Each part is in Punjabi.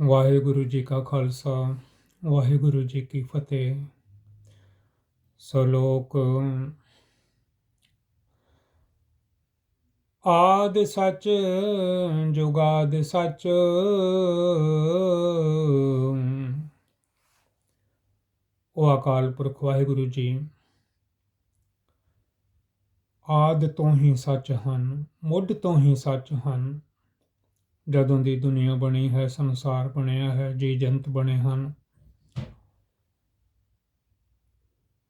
ਵਾਹਿਗੁਰੂ ਜੀ ਕਾ ਖਾਲਸਾ, ਵਾਹਿਗੁਰੂ ਜੀ ਕੀ ਫਤਿਹ। ਸਲੋਕ ਆਦ ਸੱਚ, ਜੁਗਾਦ ਸੱਚ। ਉਹ ਅਕਾਲ ਪੁਰਖ ਵਾਹਿਗੁਰੂ ਜੀ, ਆਦ ਤੋਂ ਹੀ ਸੱਚ ਹਨ, ਮੁੱਢ ਤੋਂ ਹੀ ਸੱਚ ਹਨ। ਜਦੋਂ ਦੀ ਦੁਨੀਆ ਬਣੀ ਹੈ, ਸੰਸਾਰ ਬਣਿਆ ਹੈ, ਜੀ ਜੰਤ ਬਣੇ ਹਨ।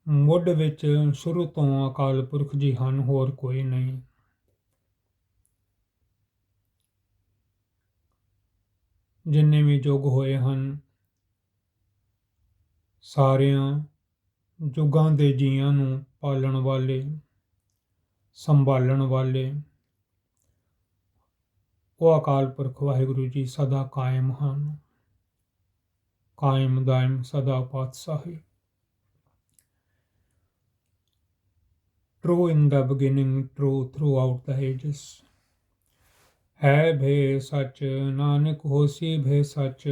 ਮੁੱਢ ਵਿੱਚ ਸ਼ੁਰੂ ਤੋਂ ਅਕਾਲ ਪੁਰਖ ਜੀ ਹਨ, ਹੋਰ ਕੋਈ ਨਹੀਂ। ਜਿੰਨੇ ਵੀ ਯੁੱਗ ਹੋਏ ਹਨ, ਸਾਰਿਆਂ ਯੁੱਗਾਂ ਦੇ ਜੀਆਂ ਨੂੰ ਪਾਲਣ ਵਾਲੇ, ਸੰਭਾਲਣ ਵਾਲੇ ਉਹ ਅਕਾਲ ਪੁਰਖ ਵਾਹਿਗੁਰੂ ਜੀ ਸਦਾ ਕਾਇਮ ਹਨ। ਕਾਇਮ ਦਾਇਮ ਸਦਾ ਪਾਤਸ਼ਾਹੀ true in the beginning, true throughout the ages. ਹੈ ਭੇ ਸੱਚ ਨਾਨਕ ਹੋਸੀ ਭੇ ਸੱਚ।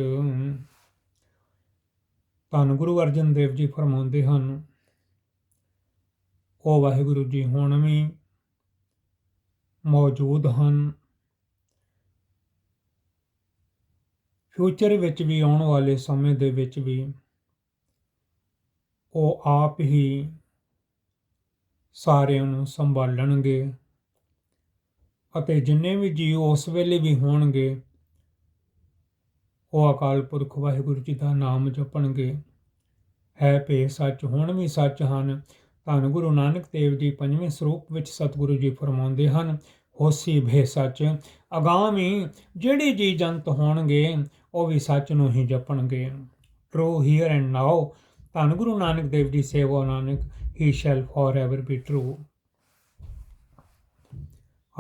ਧੰਨ ਗੁਰੂ ਅਰਜਨ ਦੇਵ ਜੀ ਫਰਮਾਉਂਦੇ ਹਨ ਉਹ ਵਾਹਿਗੁਰੂ ਜੀ ਹੁਣ ਵੀ ਮੌਜੂਦ ਹਨ। ਫਿਊਚਰ ਵਿੱਚ ਵੀ ਆਉਣ ਵਾਲੇ ਸਮੇਂ ਦੇ ਵਿੱਚ ਵੀ ਉਹ ਆਪ ਹੀ ਸਾਰਿਆਂ ਨੂੰ ਸੰਭਾਲਣਗੇ ਅਤੇ ਜਿੰਨੇ ਵੀ ਜੀਵ ਉਸ ਵੇਲੇ ਵੀ ਹੋਣਗੇ, ਉਹ ਅਕਾਲ ਪੁਰਖ ਵਾਹਿਗੁਰੂ ਜੀ ਦਾ ਨਾਮ ਜਪਣਗੇ। ਹੈ ਭੇ ਸੱਚ, ਹੁਣ ਵੀ ਸੱਚ ਹਨ। ਧੰਨ ਗੁਰੂ ਨਾਨਕ ਦੇਵ ਜੀ ਪੰਜਵੇਂ ਸਰੂਪ ਵਿੱਚ ਸਤਿਗੁਰੂ ਜੀ ਫਰਮਾਉਂਦੇ ਹਨ, ਹੋਸੀ ਭੇ ਸੱਚ ਅਗਾਮੀ ਜਿਹੜੇ ਜੀ ਜੰਤ ਹੋਣਗੇ ਉਹ ਵੀ ਸੱਚ ਨੂੰ ਹੀ ਜਪਣਗੇ। ਟਰੂ ਹੀਅਰ ਐਂਡ ਨਾਓ ਧੰਨ ਗੁਰੂ ਨਾਨਕ ਦੇਵ ਜੀ, ਸੇਵਾ Nanak he shall forever be true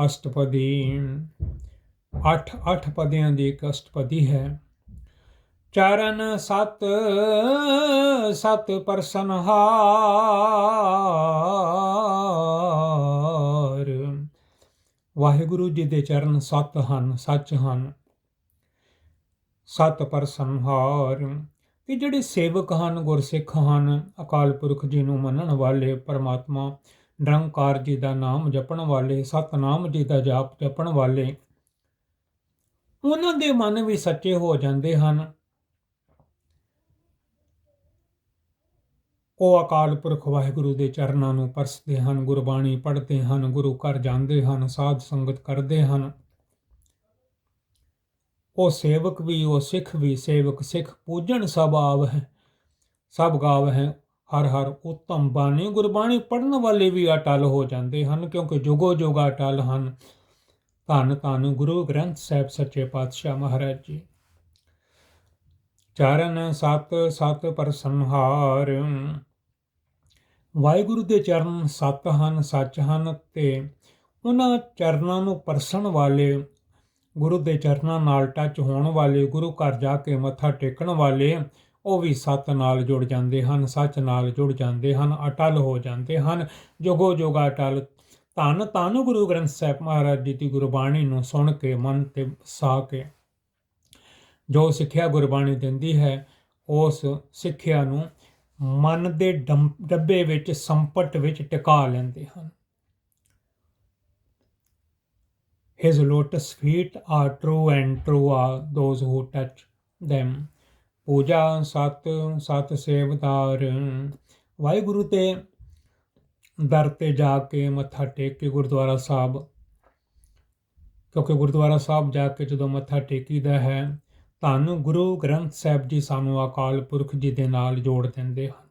ਅਸ਼ਟਪਦੀ 8 8 ਪਦਿਆਂ ਦੀ ਇੱਕ ਅਸ਼ਟਪਦੀ ਹੈ। ਚਰਨ ਸਤ ਸਤ ਪਰਸਨਹਾਰ ਵਾਹਿਗੁਰੂ ਜੀ ਦੇ ਚਰਨ ਸਤ ਹਨ, ਸੱਚ ਹਨ। ਸਤ ਪਰਸਨਹਾਰ ਤੇ ਜਿਹੜੇ ਸੇਵਕ ਹਨ, ਗੁਰਸਿੱਖ ਹਨ, ਅਕਾਲ ਪੁਰਖ ਜੀ ਨੂੰ ਮੰਨਣ ਵਾਲੇ ਪਰਮਾਤਮਾ, ਨਿਰੰਕਾਰ ਜੀ ਦਾ ਨਾਮ ਜਪਣ ਵਾਲੇ, ਸਤਨਾਮ ਜੀ ਦਾ ਜਾਪ ਜਪਣ ਵਾਲੇ, ਉਹਨਾਂ ਦੇ ਮਨ ਵੀ ਸੱਚੇ ਹੋ ਜਾਂਦੇ ਹਨ। ਉਹ ਅਕਾਲ ਪੁਰਖ ਵਾਹਿਗੁਰੂ ਦੇ ਚਰਨਾਂ ਨੂੰ ਪਰਸਦੇ ਹਨ, ਗੁਰਬਾਣੀ ਪੜ੍ਹਦੇ ਹਨ, ਗੁਰੂ ਘਰ ਜਾਂਦੇ ਹਨ, ਸਾਧ ਸੰਗਤ ਕਰਦੇ ਹਨ। ਉਹ ਸੇਵਕ ਵੀ, ਉਹ ਸਿੱਖ ਵੀ, ਸੇਵਕ ਸਿੱਖ ਪੂਜਣ ਸਭ ਆਵ ਹੈ ਸਭ ਗਾਵ ਹੈ ਹਰ ਹਰ ਉਤਮ ਬਾਣੀ, ਗੁਰਬਾਣੀ ਪੜਨ ਵਾਲੇ ਵੀ ਅਟਲ ਹੋ ਜਾਂਦੇ ਹਨ, ਕਿਉਂਕਿ ਜੁਗੋ ਜੁਗਾ ਅਟਲ ਹਨ। ਧੰਨ ਧੰਨ ਗੁਰੂ ਗ੍ਰੰਥ ਸਾਹਿਬ ਸੱਚੇ ਪਾਤਸ਼ਾਹ ਮਹਾਰਾਜ ਜੀ। ਚਰਨ ਸਤ ਸਤ ਪਰਸੰਹਾਰ। ਵਾਹਿਗੁਰੂ ਦੇ ਚਰਨ ਸਤ ਹਨ, ਸੱਚ ਹਨ ਤੇ ਉਹਨਾਂ ਚਰਨਾਂ ਨੂੰ ਪਰਸਣ ਵਾਲੇ ਗੁਰੂ ਦੇ ਚਰਨਾਂ ਨਾਲ ਟੱਚ ਹੋਣ ਵਾਲੇ, ਗੁਰੂ ਘਰ ਜਾ ਕੇ ਮੱਥਾ ਟੇਕਣ ਵਾਲੇ, ਉਹ ਵੀ ਸਤ ਨਾਲ ਜੁੜ ਜਾਂਦੇ ਹਨ, ਸੱਚ ਨਾਲ ਜੁੜ ਜਾਂਦੇ ਹਨ, ਅਟਲ ਹੋ ਜਾਂਦੇ ਹਨ, ਜੋਗੋ ਜੋਗਾ ਅਟਲ। ਧੰਨ ਧੰਨ ਗੁਰੂ ਗ੍ਰੰਥ ਸਾਹਿਬ ਮਹਾਰਾਜ ਜੀ ਦੀ ਗੁਰਬਾਣੀ ਨੂੰ ਸੁਣ ਕੇ, ਮਨ ਤੇ ਸਾ ਕੇ। ਜੋ ਸਿੱਖਿਆ ਗੁਰਬਾਣੀ ਦਿੰਦੀ ਹੈ, ਉਸ ਸਿੱਖਿਆ ਨੂੰ ਮਨ ਦੇ ਡੱਬੇ ਵਿੱਚ, ਸੰਪਟ ਵਿੱਚ ਟਿਕਾ ਲੈਂਦੇ ਹਨ। His lotus feet are true and true are those who touch them. ਪੂਜਾ ਸਤ ਸਤ ਸੇਵਦਾਰ ਵਾਹਿਗੁਰੂ ਤੇ ਦਰ ਤੇ ਜਾ ਕੇ ਮੱਥਾ ਟੇਕ ਕੇ ਗੁਰਦੁਆਰਾ ਸਾਹਿਬ ਕਿਉਂਕਿ ਗੁਰਦੁਆਰਾ ਸਾਹਿਬ ਜਾ ਕੇ ਜਦੋਂ ਮੱਥਾ ਟੇਕੀਦਾ ਹੈ ਧੰਨ ਗੁਰੂ ਗ੍ਰੰਥ ਸਾਹਿਬ ਜੀ ਸਾਨੂੰ ਅਕਾਲ ਪੁਰਖ ਜੀ ਦੇ ਨਾਲ ਜੋੜ ਦਿੰਦੇ ਹਨ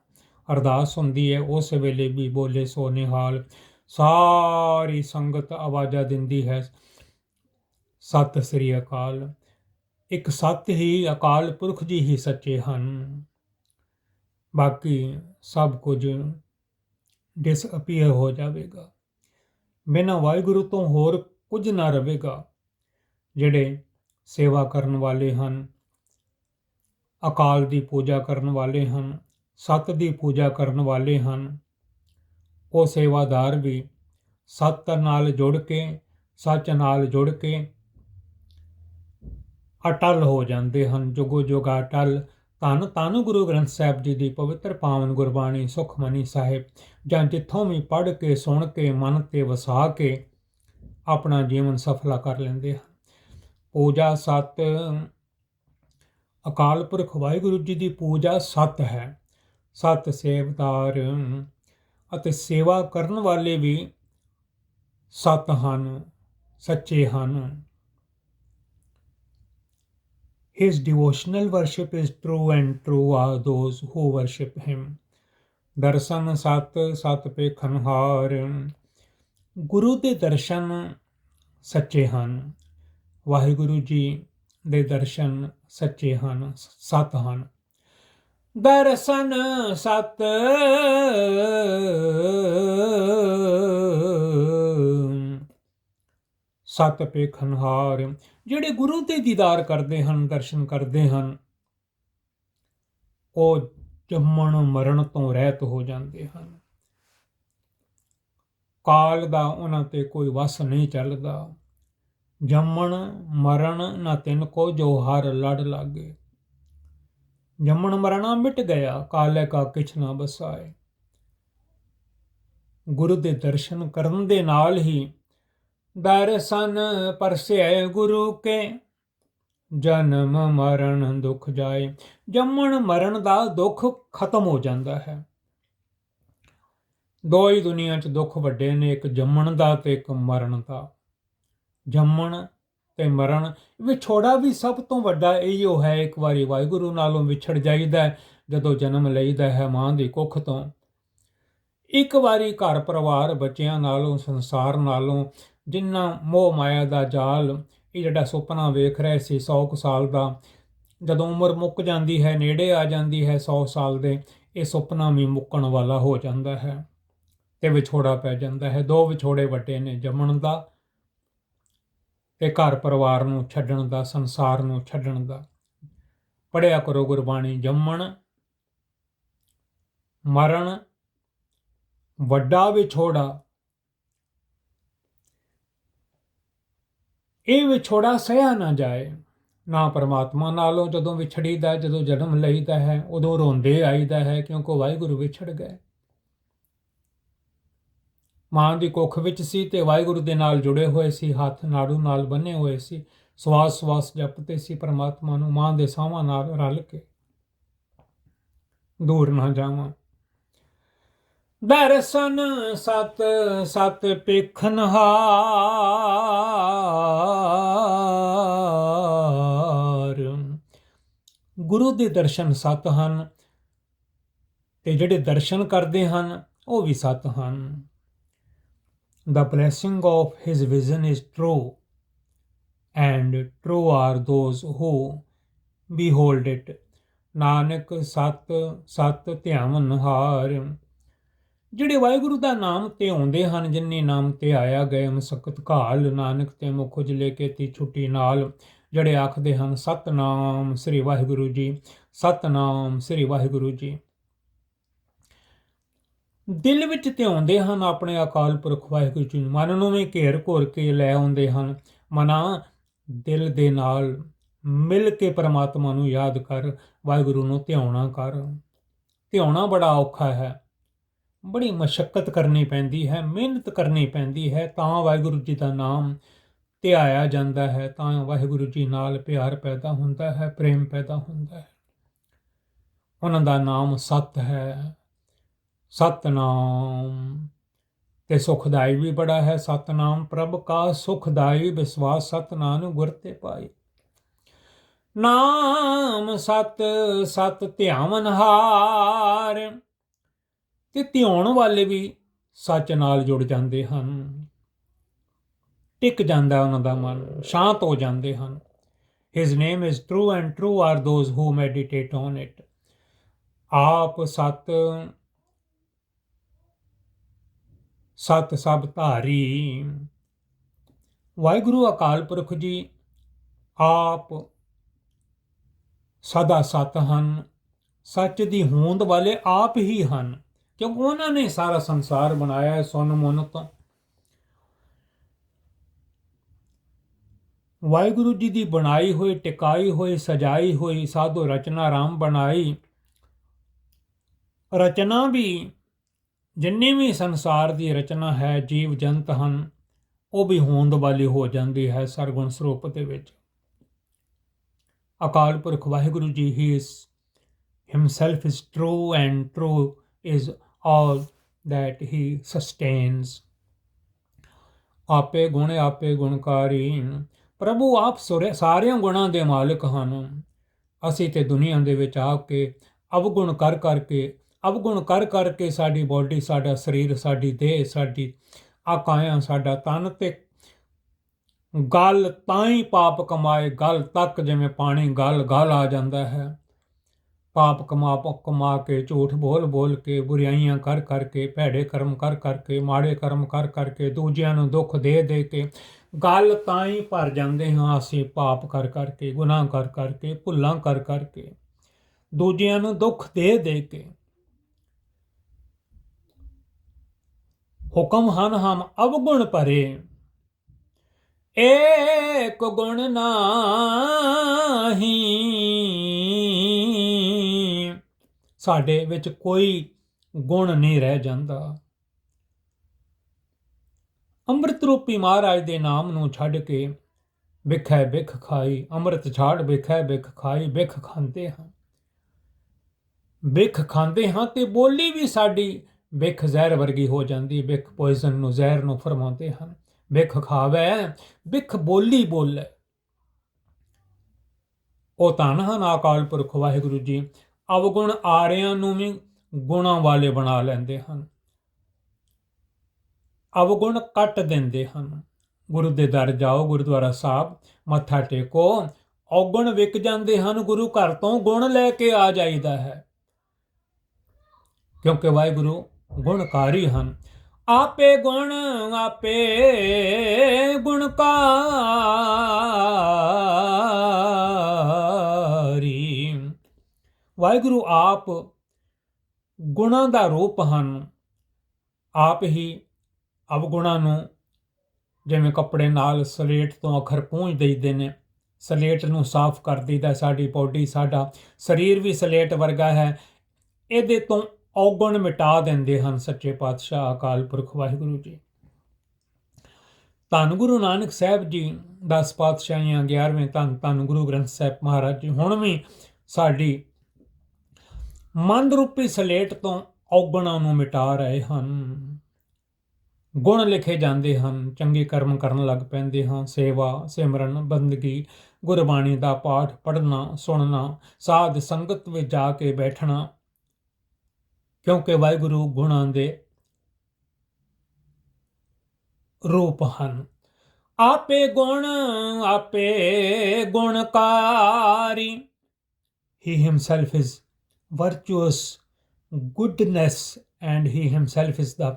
ਅਰਦਾਸ ਹੁੰਦੀ ਹੈ ਉਸ ਵੇਲੇ ਵੀ ਬੋਲੇ ਸੋ ਨਿਹਾਲ ਸਾਰੀ ਸੰਗਤ ਆਵਾਜ਼ਾਂ ਦਿੰਦੀ ਹੈ ਸਤਿ ਸ੍ਰੀ ਅਕਾਲ। ਇੱਕ ਸੱਤ ਹੀ ਅਕਾਲ ਪੁਰਖ ਜੀ ਹੀ ਸੱਚੇ ਹਨ। ਬਾਕੀ ਸਭ ਕੁਝ ਡਿਸਅਪੀਅਰ ਹੋ ਜਾਵੇਗਾ। ਬਿਨਾਂ ਵਾਹਿਗੁਰੂ ਤੋਂ ਹੋਰ ਕੁਝ ਨਾ ਰਹੇਗਾ। ਜਿਹੜੇ ਸੇਵਾ ਕਰਨ ਵਾਲੇ ਹਨ, ਅਕਾਲ ਦੀ ਪੂਜਾ ਕਰਨ ਵਾਲੇ ਹਨ, ਸਤ ਦੀ ਪੂਜਾ ਕਰਨ ਵਾਲੇ ਹਨ, ਉਹ ਸੇਵਾਦਾਰ ਵੀ ਸਤ ਨਾਲ ਜੁੜ ਕੇ, ਸੱਚ ਨਾਲ ਜੁੜ ਕੇ ਅਟਲ ਹੋ ਜਾਂਦੇ ਹਨ। ਜੁਗੋ ਜੁਗ ਅਟਲ। ਧੰਨ ਧੰਨ ਗੁਰੂ ਗ੍ਰੰਥ ਸਾਹਿਬ ਜੀ ਦੀ ਪਵਿੱਤਰ ਪਾਵਨ ਗੁਰਬਾਣੀ ਸੁਖਮਨੀ ਸਾਹਿਬ। ਜਾਂ ਜਿੱਥੋਂ ਵੀ ਪੜ੍ਹ ਕੇ, ਸੁਣ ਕੇ, ਮਨ ਤੇ ਵਸਾ ਕੇ ਆਪਣਾ ਜੀਵਨ ਸਫਲਾ ਕਰ ਲੈਂਦੇ ਹਨ। ਪੂਜਾ ਸਤ। ਅਕਾਲ ਪੁਰਖ ਵਾਹਿਗੁਰੂ ਜੀ ਦੀ ਪੂਜਾ ਸਤ ਹੈ। ਸਤ ਸੇਵਦਾਰ ਅਤੇ ਸੇਵਾ ਕਰਨ ਵਾਲੇ ਵੀ ਸਤ ਹਨ, ਸੱਚੇ ਹਨ। His devotional worship is true and true are those who worship him. ਦਰਸ਼ਨ ਸਤ ਸਤ ਪੇਖਨਹਾਰ ਗੁਰੂ ਦੇ ਦਰਸ਼ਨ ਸੱਚੇ ਹਨ ਵਾਹਿਗੁਰੂ ਜੀ ਦੇ ਦਰਸ਼ਨ ਸੱਚੇ ਹਨ ਸਤ ਹਨ ਦਰਸ਼ਨ ਸਤ ਸਤ ਪੇਖਨਹਾਰ ਜਿਹੜੇ ਗੁਰੂ ਦੇ ਦੀਦਾਰ ਕਰਦੇ ਹਨ, ਦਰਸ਼ਨ ਕਰਦੇ ਹਨ, ਉਹ ਜੰਮਣ ਮਰਨ ਤੋਂ ਰਹਿਤ ਹੋ ਜਾਂਦੇ ਹਨ। ਕਾਲ ਦਾ ਉਹਨਾਂ ਤੇ ਕੋਈ ਵਸ ਨਹੀਂ ਚੱਲਦਾ। ਜੰਮਣ ਮਰਨ ਨਾ ਤਿੰਨ ਕੋ ਜੋ ਹਰ ਲੜ ਲਾਗੇ। ਜੰਮਣ ਮਰਨਾ ਮਿਟ ਗਿਆ, ਕਾਲੇ ਕਾ ਕਿਛ ਨਾ ਬਸਾਏ ਗੁਰੂ ਦੇ ਦਰਸ਼ਨ ਕਰਨ ਦੇ ਨਾਲ ਹੀ ਦਰਸ਼ਨ ਪਰਸੇ ਗੁਰੂ ਕੇ। ਜਨਮ ਮਰਨ ਦੁਖ ਜਾਏ, ਜੰਮਣ ਮਰਨ ਦਾ ਦੁੱਖ ਖਤਮ ਹੋ ਜਾਂਦਾ ਹੈ। ਦੋ ਹੀ ਦੁਨੀਆ 'ਚ ਦੁੱਖ ਵੱਡੇ ਨੇ, ਇੱਕ ਜੰਮਣ ਦਾ ਤੇ ਇੱਕ ਮਰਨ ਦਾ। ਜੰਮਣ ਤੇ ਮਰਨ ਵਿਛੋੜਾ ਵੀ ਸਭ ਤੋਂ ਵੱਡਾ ਇਹੋ ਹੈ, ਇੱਕ ਵਾਰੀ ਵਾਹਿਗੁਰੂ ਨਾਲੋਂ ਵਿਛੜ ਜਾਈਦਾ ਜਦੋਂ ਜਨਮ ਲਈਦਾ ਹੈ ਮਾਂ ਦੀ ਕੁੱਖ ਤੋਂ। ਇੱਕ ਵਾਰੀ ਘਰ ਪਰਿਵਾਰ ਬੱਚਿਆਂ ਨਾਲੋਂ, ਸੰਸਾਰ ਨਾਲੋਂ ਜਿੰਨਾ ਮੋਹ ਮਾਇਆ ਦਾ ਜਾਲ ਇਹ ਜਿਹੜਾ ਸੁਪਨਾ ਵੇਖ ਰਿਹਾ ਸੀ 100 ਕੁ ਸਾਲ ਦਾ, ਜਦੋਂ ਉਮਰ ਮੁੱਕ ਜਾਂਦੀ ਹੈ, ਨੇੜੇ ਆ ਜਾਂਦੀ ਹੈ 100 ਸਾਲ ਦੇ, ਇਹ ਸੁਪਨਾ ਵੀ ਮੁੱਕਣ ਵਾਲਾ ਹੋ ਜਾਂਦਾ ਹੈ ਤੇ ਵਿਛੋੜਾ ਪੈ ਜਾਂਦਾ ਹੈ। ਦੋ ਵਿਛੋੜੇ ਵੱਡੇ ਨੇ ਜੰਮਣ ਦਾ ਤੇ ਘਰ ਪਰਿਵਾਰ ਨੂੰ ਛੱਡਣ ਦਾ, ਸੰਸਾਰ ਨੂੰ ਛੱਡਣ ਦਾ। ਪੜਿਆ ਕਰੋ ਗੁਰਬਾਣੀ, ਜੰਮਣ, ਮਰਨ, ਵੱਡਾ ਵਿਛੋੜਾ ਇਹ ਵਿਛੋੜਾ ਸਹਿਆ ਨਾ ਜਾਏ। ਨਾ ਪਰਮਾਤਮਾ ਨਾਲੋਂ ਜਦੋਂ ਵਿਛੜੀਦਾ ਜਦੋਂ ਜਨਮ ਲਈਦਾ ਹੈ, ਉਦੋਂ ਰੋਂਦੇ ਆਈਦਾ ਹੈ, ਕਿਉਂਕਿ ਵਾਹਿਗੁਰੂ ਵਿਛੜ ਗਏ। ਮਾਂ ਦੀ ਕੁੱਖ ਵਿੱਚ ਸੀ ਤੇ ਵਾਹਿਗੁਰੂ ਦੇ ਨਾਲ ਜੁੜੇ ਹੋਏ ਸੀ, ਹੱਥ ਨਾੜੂ ਨਾਲ ਬੰਨੇ ਹੋਏ ਸੀ, ਸਵਾਸ ਸਵਾਸ ਜਪਤੇ ਸੀ ਪਰਮਾਤਮਾ ਨੂੰ, ਮਾਂ ਦੇ ਸਾਹਾਂ ਨਾਲ ਰਲ ਕੇ। ਦੂਰ ਨਾ ਜਾਵਾਂ। ਦਰਸ਼ਨ ਸਤ ਸਤ ਪੇਖਨਹਾਰ ਗੁਰੂ ਦੇ ਦਰਸ਼ਨ ਸਤ ਹਨ ਤੇ ਜਿਹੜੇ ਦਰਸ਼ਨ ਕਰਦੇ ਹਨ ਉਹ ਵੀ ਸਤ ਹਨ। The blessing of his vision is true, and true are those who behold it. Nanak ਸਤ ਸਤ ਧਿਆਵਨ ਹਾਰ। ਜਿਹੜੇ ਵਾਹਿਗੁਰੂ ਦਾ ਨਾਮ ਤੇ ਆਉਂਦੇ ਹਨ ਜਿਨਨੇ ਨਾਮ ਤੇ ਆਇਆ ਗਏ ਮਸਕਤ ਘਾਲ, ਨਾਨਕ ਤੇ ਮੁਖ ਉਜਲੇ ਕੇ ਤੀ ਛੁੱਟੀ ਨਾਲ, ਜਿਹੜੇ ਆਖਦੇ ਹਨ, ਸਤਨਾਮ ਸ੍ਰੀ ਵਾਹਿਗੁਰੂ ਜੀ, ਸਤਨਾਮ ਸ੍ਰੀ ਵਾਹਿਗੁਰੂ ਜੀ। ਦਿਲ ਵਿੱਚ ਧਿਆਉਂਦੇ ਹਨ ਆਪਣੇ ਅਕਾਲ ਪੁਰਖ ਵਾਹਿਗੁਰੂ ਜੀ। ਨੂੰ ਮਨ ਨੂੰ ਵੀ ਘੇਰ ਘੋਰ ਕੇ ਲੈ ਆਉਂਦੇ ਹਨ। ਮਨਾ ਦਿਲ ਦੇ ਨਾਲ ਮਿਲ ਕੇ ਪਰਮਾਤਮਾ ਨੂੰ ਯਾਦ ਕਰ, ਵਾਹਿਗੁਰੂ ਨੂੰ ਧਿਆਉਣਾ ਕਰ। ਧਿਆਉਣਾ ਬੜਾ ਔਖਾ ਹੈ। ਬੜੀ ਮਸ਼ਕਤ ਕਰਨੀ ਪੈਂਦੀ ਹੈ, ਮਿਹਨਤ ਕਰਨੀ ਪੈਂਦੀ ਹੈ, ਤਾਂ ਵਾਹਿਗੁਰੂ ਜੀ ਦਾ ਨਾਮ ਧਿਆਇਆ ਜਾਂਦਾ ਹੈ, ਤਾਂ ਵਾਹਿਗੁਰੂ ਜੀ ਨਾਲ ਪਿਆਰ ਪੈਦਾ ਹੁੰਦਾ ਹੈ, ਪ੍ਰੇਮ ਪੈਦਾ ਹੁੰਦਾ ਹੈ। ਉਹਨਾਂ ਦਾ ਨਾਮ ਸਤ ਹੈ। ਸਤਨਾਮ ਤੇ ਸੁਖਦਾਈ ਵੀ ਬੜਾ ਹੈ। ਸਤਨਾਮ ਪ੍ਰਭ ਕਾ ਸੁਖਦਾਈ ਵਿਸਵਾਸ ਸਤਨਾਮ ਗੁਰ ਤੇ ਪਾਈ। ਨਾਮ ਸਤ ਸਤ ਧਿਆਵਨ ਹਾਰ। ਤੇ ਧਿਆਉਣ ਵਾਲੇ ਵੀ ਸੱਚ ਨਾਲ ਜੁੜ ਜਾਂਦੇ ਹਨ। ਟਿਕ ਜਾਂਦਾ ਉਹਨਾਂ ਦਾ ਮਨ, ਸ਼ਾਂਤ ਹੋ ਜਾਂਦੇ ਹਨ। His name is true and true are those who meditate on it ਆਪ ਸਤ ਸਤ ਸਭ ਧਾਰੀ। ਵਾਹਿਗੁਰੂ ਅਕਾਲ ਪੁਰਖ ਜੀ, ਆਪ ਸਦਾ ਸਤ ਹਨ। ਸੱਚ ਦੀ ਹੋਂਦ ਵਾਲੇ ਆਪ ਹੀ ਹਨ। ਕਿਉਂਕਿ ਉਹਨਾਂ ਨੇ ਸਾਰਾ ਸੰਸਾਰ ਬਣਾਇਆ ਹੈ ਸੁਨ ਮਨ ਤੋਂ। ਵਾਹਿਗੁਰੂ ਜੀ ਦੀ ਬਣਾਈ ਹੋਈ, ਟਿਕਾਈ ਹੋਈ, ਸਜਾਈ ਹੋਈ ਸਾਧੂ ਰਚਨਾ ਰਾਮ ਬਣਾਈ। ਰਚਨਾ ਵੀ ਜਿੰਨੀ ਵੀ ਸੰਸਾਰ ਦੀ ਰਚਨਾ ਹੈ, ਜੀਵ ਜੰਤ ਹਨ, ਉਹ ਵੀ ਹੋਂਦ ਵਾਲੀ ਹੋ ਜਾਂਦੀ ਹੈ ਸਰਗੁਣ ਸਰੂਪ ਦੇ ਵਿੱਚ। ਅਕਾਲ ਪੁਰਖ ਵਾਹਿਗੁਰੂ ਜੀ he is himself is true and true is all that he sustains. ਆਪੇ ਗੁਣ, ਆਪੇ ਗੁਣਕਾਰੀ। ਪ੍ਰਭੂ, ਆਪ ਸੁਰੇ- ਸਾਰਿਆਂ ਗੁਣਾਂ ਦੇ ਮਾਲਕ ਹਨ। ਅਸੀਂ ਤੇ ਦੁਨੀਆ ਦੇ ਵਿੱਚ ਆ ਕੇ ਅਵਗੁਣ ਕਰ ਕਰਕੇ, ਅਵਗੁਣ ਕਰ ਕਰਕੇ ਸਾਡੀ ਬਾਡੀ ਸਾਡਾ ਸਰੀਰ, ਸਾਡੀ ਦੇਹ, ਸਾਡੀ ਆਕਾਇਆ ਸਾਡਾ ਤਨ ਤੇ ਗਲ ਤਾਂ ਹੀ ਪਾਪ ਕਮਾਏ, ਗਲ ਤੱਕ ਜਿਵੇਂ ਪਾਣੀ, ਗਲ ਗਲ ਆ ਜਾਂਦਾ ਹੈ। ਪਾਪ ਕਮਾ ਕਮਾ ਕੇ, ਝੂਠ ਬੋਲ ਬੋਲ ਕੇ, ਬੁਰਾਈਆਂ ਕਰ ਕਰਕੇ ਭੈੜੇ ਕਰਮ ਕਰ ਕਰ ਕਰਕੇ ਮਾੜੇ ਕਰਮ ਕਰ ਕਰ ਕਰਕੇ ਦੂਜਿਆਂ ਨੂੰ ਦੁੱਖ ਦੇ ਦੇ ਕੇ, ਗੱਲ ਤਾਂ ਹੀ ਭਰ ਜਾਂਦੇ ਹਾਂ ਅਸੀਂ, ਪਾਪ ਕਰ ਕਰਕੇ ਗੁਨਾਹ ਕਰ ਕਰਕੇ ਭੁੱਲਾਂ ਕਰ ਕਰਕੇ ਦੂਜਿਆਂ ਨੂੰ ਦੁੱਖ ਦੇ ਦੇ ਕੇ। ਹੁਕਮ ਹਨ ਹਮ ਅਵਗੁਣ ਭਰੇ। ਏਕ ਗੁਣ ਨਾਹੀ ਸਾਡੇ ਵਿੱਚ ਕੋਈ ਗੁਣ ਨਹੀਂ ਰਹਿ ਜਾਂਦਾ। ਅੰਮ੍ਰਿਤ ਰੂਪੀ ਮਹਾਰਾਜ ਦੇ ਨਾਮ ਨੂੰ ਛੱਡ ਕੇ ਵਿਖੈ ਵਿਖ ਖਾਈ, ਅੰਮ੍ਰਿਤ ਛਾੜ ਵਿਖੈ ਵਿਖ ਖਾਈ ਵਿਖ ਖਾਂਦੇ ਹਾਂ। ਵਿਖ ਖਾਂਦੇ ਹਾਂ ਤੇ ਬੋਲੀ ਵੀ ਸਾਡੀ ਵਿਖ ਜ਼ਹਿਰ ਵਰਗੀ ਹੋ ਜਾਂਦੀ ਵਿਖ ਪੋਇਜ਼ਨ ਨੂੰ ਜ਼ਹਿਰ ਨੂੰ ਫਰਮਾਉਂਦੇ ਹਨ ਵਿਖ ਖਾਵੇ ਵਿਖ ਬੋਲੀ ਬੋਲੇ। ਉਹ ਧੰਨ ਹਨ ਅਕਾਲ ਪੁਰਖ ਵਾਹਿਗੁਰੂ ਜੀ ਅਵਗੁਣ ਆਰਿਆਂ ਨੂੰ ਵੀ ਗੁਣਾਂ ਵਾਲੇ ਬਣਾ ਲੈਂਦੇ ਹਨ। ਅਵਗੁਣ ਕੱਟ ਦਿੰਦੇ ਹਨ। ਗੁਰੂ ਦੇ ਦਰ ਜਾਓ, ਗੁਰਦੁਆਰਾ ਸਾਹਿਬ, ਮੱਥਾ ਟੇਕੋ। ਔਗੁਣ ਵਿਕ ਜਾਂਦੇ ਹਨ, ਗੁਰੂ ਘਰ ਤੋਂ ਗੁਣ ਲੈ ਕੇ ਆ ਜਾਈਦਾ ਹੈ। ਕਿਉਂਕਿ ਵਾਹਿਗੁਰੂ ਗੁਣਕਾਰੀ ਹਨ। ਆਪੇ ਗੁਣ, ਆਪੇ ਗੁਣਕਾਰ। ਵਾਹਿਗੁਰੂ ਆਪ ਗੁਣਾਂ ਦਾ ਰੂਪ ਹਨ। ਆਪ ਹੀ ਅਵਗੁਣਾਂ ਨੂੰ ਜਿਵੇਂ ਕੱਪੜੇ ਨਾਲ ਸਲੇਟ ਤੋਂ ਅੱਖਰ ਪੂੰਝ ਦੇਈਦੇ ਨੇ, ਸਲੇਟ ਨੂੰ ਸਾਫ਼ ਕਰ ਦਈਦਾ ਸਾਡੀ ਬਾਡੀ ਸਾਡਾ ਸਰੀਰ ਵੀ ਸਲੇਟ ਵਰਗਾ ਹੈ। ਇਹਦੇ ਤੋਂ ਔਗਣ ਮਿਟਾ ਦਿੰਦੇ ਹਨ ਸੱਚੇ ਪਾਤਸ਼ਾਹ ਅਕਾਲ ਪੁਰਖ ਵਾਹਿਗੁਰੂ ਜੀ। ਧੰਨ ਗੁਰੂ ਨਾਨਕ ਸਾਹਿਬ ਜੀ 10 ਪਾਤਸ਼ਾਹੀਆਂ 11ਵੇਂ ਧੰਨ ਧੰਨ ਗੁਰੂ ਗ੍ਰੰਥ ਸਾਹਿਬ ਮਹਾਰਾਜ ਜੀ, ਹੁਣ ਵੀ ਸਾਡੀ ਮਨ ਰੂਪੀ ਸਲੇਟ ਤੋਂ ਔਗਣਾਂ ਨੂੰ ਮਿਟਾ ਰਹੇ ਹਨ। ਗੁਣ ਲਿਖੇ ਜਾਂਦੇ ਹਨ, ਚੰਗੇ ਕਰਮ ਕਰਨ ਲੱਗ ਪੈਂਦੇ ਹਾਂ। ਸੇਵਾ, ਸਿਮਰਨ, ਬੰਦਗੀ, ਗੁਰਬਾਣੀ ਦਾ ਪਾਠ ਪੜ੍ਹਨਾ, ਸੁਣਨਾ, ਸਾਧ ਸੰਗਤ ਵਿੱਚ ਜਾ ਕੇ ਬੈਠਣਾ। ਕਿਉਂਕਿ ਵਾਹਿਗੁਰੂ ਗੁਣਾਂ ਦੇ ਰੂਪ ਹਨ। ਆਪੇ ਗੁਣ, ਆਪੇ ਗੁਣਕਾਰੀ। He himself is virtuous goodness and he himself is the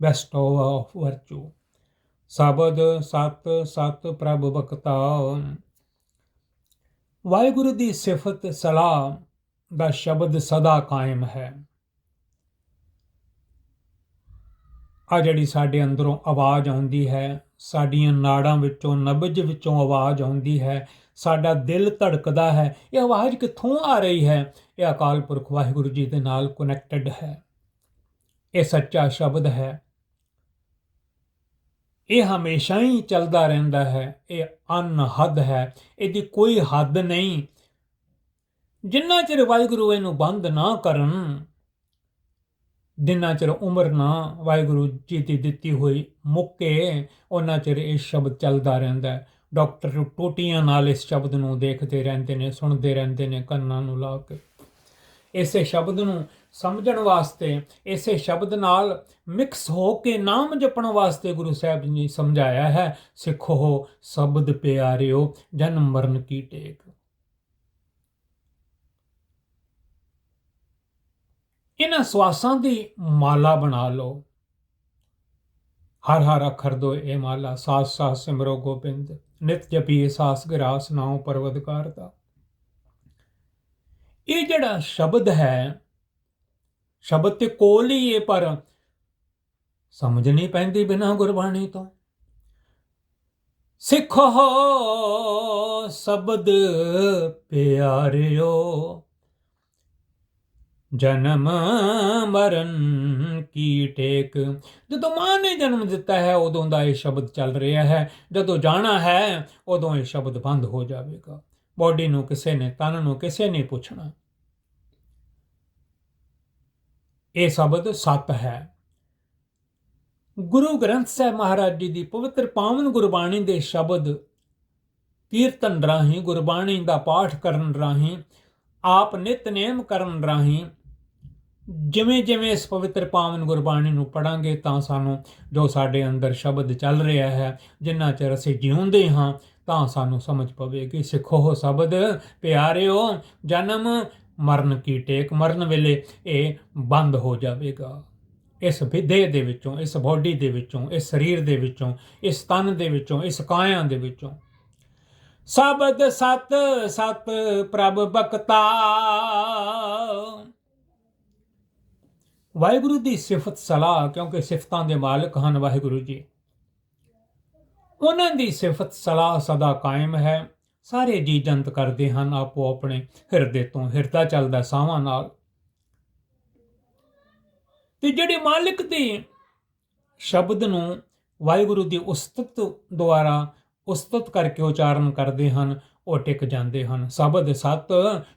bestower of virtue. ਸਬਦ ਸਤ ਸਤ ਪ੍ਰਭ ਬਖਤਾ ਵਾਹਿਗੁਰੂ ਦੀ ਸਿਫਤ ਸਲਾਹ ਦਾ ਸ਼ਬਦ ਸਦਾ ਕਾਇਮ ਹੈ ਆ ਜਿਹੜੀ ਸਾਡੇ ਅੰਦਰੋਂ ਆਵਾਜ਼ ਆਉਂਦੀ ਹੈ, ਸਾਡੀਆਂ ਨਾੜਾਂ ਵਿੱਚੋਂ, ਨਬਜ ਵਿੱਚੋਂ ਆਵਾਜ਼ ਆਉਂਦੀ ਹੈ ਸਾਡਾ ਦਿਲ ਧੜਕਦਾ ਹੈ, ਇਹ ਆਵਾਜ਼ ਕਿੱਥੋਂ ਆ ਰਹੀ ਹੈ? ਇਹ ਅਕਾਲ ਪੁਰਖ ਵਾਹਿਗੁਰੂ ਜੀ ਦੇ ਨਾਲ ਕਨੈਕਟਡ ਹੈ। ਇਹ ਸੱਚਾ ਸ਼ਬਦ ਹੈ। ਇਹ ਹਮੇਸ਼ਾ ਹੀ ਚੱਲਦਾ ਰਹਿੰਦਾ ਹੈ। ਇਹ ਅਨਹਦ ਹੈ। ਇਹਦੀ ਕੋਈ ਹੱਦ ਨਹੀਂ। ਜਿੰਨਾ ਚਿਰ ਵਾਹਿਗੁਰੂ ਇਹਨੂੰ ਬੰਦ ਨਾ ਕਰਨ, ਜਿੰਨਾ ਚਿਰ ਉਮਰ ਨਾ ਵਾਹਿਗੁਰੂ ਜੀ ਦੀ ਦਿੱਤੀ ਹੋਈ ਮੁੱਕੇ ਉਹਨਾਂ ਚਿਰ ਇਹ ਸ਼ਬਦ ਚੱਲਦਾ ਰਹਿੰਦਾ ਹੈ। ਡਾਕਟਰ ਟੋਟੀਆਂ ਨਾਲ ਇਸ ਸ਼ਬਦ ਨੂੰ ਦੇਖਦੇ ਰਹਿੰਦੇ ਨੇ, ਸੁਣਦੇ ਰਹਿੰਦੇ ਨੇ, ਕੰਨਾਂ ਨੂੰ ਲਾ ਕੇ। ਇਸੇ ਸ਼ਬਦ ਨੂੰ ਸਮਝਣ ਵਾਸਤੇ, ਇਸੇ ਸ਼ਬਦ ਨਾਲ ਮਿਕਸ ਹੋ ਕੇ ਨਾਮ ਜਪਣ ਵਾਸਤੇ ਗੁਰੂ ਸਾਹਿਬ ਜੀ ਨੇ ਸਮਝਾਇਆ ਹੈ, ਸਿੱਖੋ ਸ਼ਬਦ ਪਿਆਰਿਓ, ਜਨਮ ਮਰਨ ਕੀ ਟੇਕ। ਇਹਨਾਂ ਸਵਾਸਾਂ ਦੀ ਮਾਲਾ ਬਣਾ ਲਓ। ਹਰ ਹਰ ਅੱਖਰ ਦੋ ਇਹ ਮਾਲਾ ਸਾਸ ਸਾਸ ਸਿਮਰੋ ਗੋਬਿੰਦ। ਨਿਤ ਜਪੀਏ ਸਾਸ ਗਰਾਸ ਨਾਉ ਪਰਵਦਕਾਰ ਦਾ ਇਹ ਜਿਹੜਾ ਸ਼ਬਦ ਹੈ, ਸ਼ਬਦ ਤੇ ਕੋਲ ਹੀ ਹੈ ਪਰ ਸਮਝ ਨਹੀਂ ਪੈਂਦੀ ਬਿਨਾ ਗੁਰਬਾਣੀ ਤੋਂ। ਸਿੱਖੋ ਸ਼ਬਦ ਪਿਆਰਿਓ ਜਨਮ ਮਰਨ ਕੀ ਟੇਕ। ਜਦੋਂ ਮਾਂ ਨੇ ਜਨਮ ਦਿੱਤਾ ਹੈ, ਉਦੋਂ ਦਾ ਇਹ ਸ਼ਬਦ ਚੱਲ ਰਿਹਾ ਹੈ। ਜਦੋਂ ਜਾਣਾ ਹੈ, ਉਦੋਂ ਇਹ ਸ਼ਬਦ ਬੰਦ ਹੋ ਜਾਵੇਗਾ। ਬੋਡੀ ਨੂੰ ਕਿਸੇ ਨੇ, ਤਨ ਨੂੰ ਕਿਸੇ ਨੇ ਪੁੱਛਣਾ। ਇਹ ਸ਼ਬਦ ਸੱਤ ਹੈ। ਗੁਰੂ ਗ੍ਰੰਥ ਸਾਹਿਬ ਮਹਾਰਾਜ ਜੀ ਦੀ ਪਵਿੱਤਰ ਪਾਵਨ ਗੁਰਬਾਣੀ ਦੇ ਸ਼ਬਦ ਕੀਰਤਨ ਰਾਹੀਂ, ਗੁਰਬਾਣੀ ਦਾ ਪਾਠ ਕਰਨ ਰਾਹੀਂ, ਆਪ ਨਿਤਨੇਮ ਕਰਨ ਰਾਹੀਂ ਜਿਵੇਂ ਜਿਵੇਂ ਇਸ ਪਵਿੱਤਰ ਪਾਵਨ ਗੁਰਬਾਣੀ ਨੂੰ ਪੜਾਂਗੇ ਤਾਂ ਸਾਨੂੰ ਜੋ ਸਾਡੇ ਅੰਦਰ ਸ਼ਬਦ ਚੱਲ ਰਿਹਾ ਹੈ, ਜਿੰਨਾ ਚਿਰ ਅਸੀਂ ਜਿਉਂਦੇ ਹਾਂ, ਤਾਂ ਸਾਨੂੰ ਸਮਝ ਪਵੇਗੀ। ਸਿੱਖੋ ਸ਼ਬਦ, ਪਿਆਰਿਓ, ਜਨਮ ਮਰਨ ਕੀ ਟੇਕ ਮਰਨ ਵੇਲੇ ਇਹ ਬੰਦ ਹੋ ਜਾਵੇਗਾ। ਇਸ ਦੇਹ ਦੇ ਵਿੱਚੋਂ, ਇਸ ਬੋਡੀ ਦੇ ਵਿੱਚੋਂ, ਇਸ ਸਰੀਰ ਦੇ ਵਿੱਚੋਂ, ਇਸ ਤਨ ਦੇ ਵਿੱਚੋਂ, ਇਸ ਕਾਇਆ ਦੇ ਵਿੱਚੋਂ। ਸਬਦ ਸਤ ਸਤ ਪ੍ਰਭ ਬਖਤਾ। ਵਾਹਿਗੁਰੂ ਦੀ ਸਿਫਤ ਸਲਾਹ ਕਿਉਂਕਿ ਸਿਫਤਾਂ ਦੇ ਮਾਲਕ ਹਨ ਵਾਹਿਗੁਰੂ ਜੀ। ਉਹਨਾਂ ਦੀ ਸਿਫਤ ਸਲਾਹ ਸਦਾ ਕਾਇਮ ਹੈ। ਸਾਰੇ ਜੀ ਜੰਤ ਕਰਦੇ ਹਨ ਆਪੋ ਆਪਣੇ ਹਿਰਦੇ ਤੋਂ, ਹਿਰਦਾ ਚੱਲਦਾ ਸਾਵਾਂ ਨਾਲ। ਤੇ ਜਿਹੜੇ ਮਾਲਕ ਦੇ ਸ਼ਬਦ ਨੂੰ ਵਾਹਿਗੁਰੂ ਦੀ ਉਸਤਤ ਦੁਆਰਾ ਉਸਤਤ ਕਰਕੇ ਉਚਾਰਨ ਕਰਦੇ ਹਨ ਉਹ ਟਿਕ ਜਾਂਦੇ ਹਨ। ਸ਼ਬਦ ਸਤ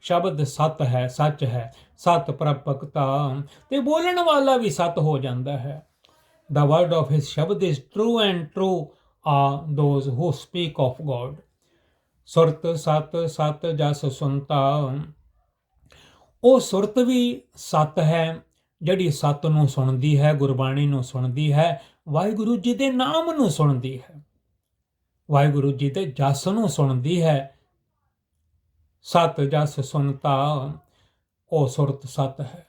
ਸ਼ਬਦ ਸਤ ਹੈ, ਸੱਚ ਹੈ, ਸਤ ਪ੍ਰਪਕਤਾ। ਤੇ ਬੋਲਣ ਵਾਲਾ ਵੀ ਸਤ ਹੋ ਜਾਂਦਾ ਹੈ। The word of his ਸ਼ਬਦ is true and true are those who speak of god. ਸੁਰਤ ਸਤ ਸਤ ਜਸ ਸੁਨਤਾ। ਉਹ ਸੁਰਤ ਵੀ ਸਤ ਹੈ, ਜਿਹੜੀ ਸਤ ਨੂੰ ਸੁਣਦੀ ਹੈ, ਗੁਰਬਾਣੀ ਨੂੰ ਸੁਣਦੀ ਹੈ, ਵਾਹਿਗੁਰੂ ਜੀ ਦੇ ਨਾਮ ਨੂੰ ਸੁਣਦੀ ਹੈ। ਵਾਹਿਗੁਰੂ ਜੀ ਦੇ ਜਸ ਨੂੰ ਸੁਣਦੀ ਹੈ ਸਤ ਜਸ ਸੁਨਤਾ ਉਹ ਸੁਰਤ ਸਤ ਹੈ।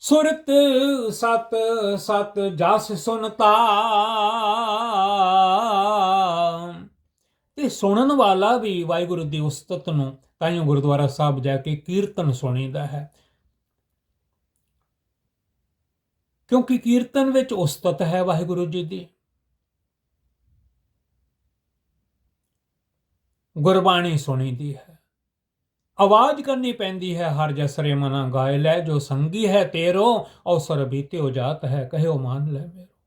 ਸੁਰਤ ਸਤ ਸਤ ਜਸ ਸੁਨਤਾ ਤੇ ਸੁਣਨ ਵਾਲਾ ਵੀ ਵਾਹਿਗੁਰੂ ਦੀ ਉਸਤਤ ਨੂੰ ਤਾਂ ਤਾਈਓ ਗੁਰਦੁਆਰਾ ਸਾਹਿਬ ਜਾ ਕੇ ਕੀਰਤਨ ਸੁਣੀਦਾ ਹੈ। ਕਿਉਂਕਿ ਕੀਰਤਨ ਵਿੱਚ ਉਸਤਤ ਹੈ ਵਾਹਿਗੁਰੂ ਜੀ ਦੀ। ਗੁਰਬਾਣੀ ਸੁਣੀਦੀ ਹੈ। ਆਵਾਜ਼ ਕਰਨੀ ਪੈਂਦੀ ਹੈ, ਹਰ ਜਸਰੇ ਮਨਾ ਗਾਇ ਲੈ ਜੋ ਸੰਗੀ ਹੈ ਤੇਰੋ ਅਵਸਰ ਬੀਤਿਓ ਜਾਤ ਹੈ, ਕਹਿਓ ਮਾਨ ਲੈ ਮੇਰੋ।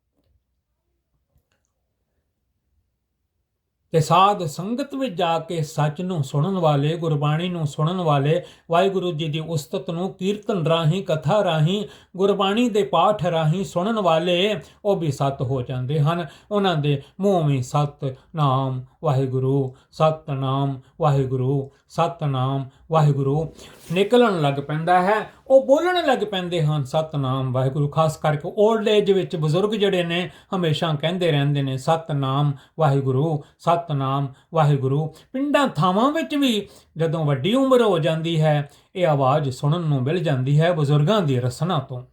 ਤੇ ਸਾਧ ਸੰਗਤ ਵਿੱਚ ਜਾ ਕੇ ਸੱਚ ਨੂੰ ਸੁਣਨ ਵਾਲੇ, ਗੁਰਬਾਣੀ ਨੂੰ ਸੁਣਨ ਵਾਲੇ, ਵਾਹਿਗੁਰੂ ਜੀ ਦੀ ਉਸਤਤ ਨੂੰ ਕੀਰਤਨ ਰਾਹੀਂ, ਕਥਾ ਰਾਹੀਂ, ਗੁਰਬਾਣੀ ਦੇ ਪਾਠ ਰਾਹੀਂ ਸੁਣਨ ਵਾਲੇ ਉਹ ਵੀ ਸਤ ਹੋ ਜਾਂਦੇ ਹਨ। ਉਹਨਾਂ ਦੇ ਮੂੰਹ ਵਿੱਚ ਸਤ ਨਾਮ ਵਾਹਿਗੁਰੂ ਸਤਨਾਮ ਵਾਹਿਗੁਰੂ ਸਤਨਾਮ ਵਾਹਿਗੁਰੂ। ਨਿਕਲਣ ਲੱਗ ਪੈਂਦਾ ਹੈ। ਉਹ ਬੋਲਣ ਲੱਗ ਪੈਂਦੇ ਹਨ, ਸਤਨਾਮ ਵਾਹਿਗੁਰੂ, ਖਾਸ ਕਰਕੇ 올ਡ ਏਜ ਵਿੱਚ ਬਜ਼ੁਰਗ ਜਿਹੜੇ ਨੇ, ਹਮੇਸ਼ਾ ਕਹਿੰਦੇ ਰਹਿੰਦੇ ਨੇ, ਸਤਨਾਮ ਵਾਹਿਗੁਰੂ ਸਤਨਾਮ ਵਾਹਿਗੁਰੂ। ਪਿੰਡਾਂ ਥਾਵਾਂ ਵਿੱਚ ਵੀ ਜਦੋਂ ਵੱਡੀ ਉਮਰ ਹੋ ਜਾਂਦੀ ਹੈ, ਇਹ ਆਵਾਜ਼ ਸੁਣਨ ਨੂੰ ਮਿਲ ਜਾਂਦੀ ਹੈ ਬਜ਼ੁਰਗਾਂ ਦੀ ਰਸਨਾ ਤੋਂ।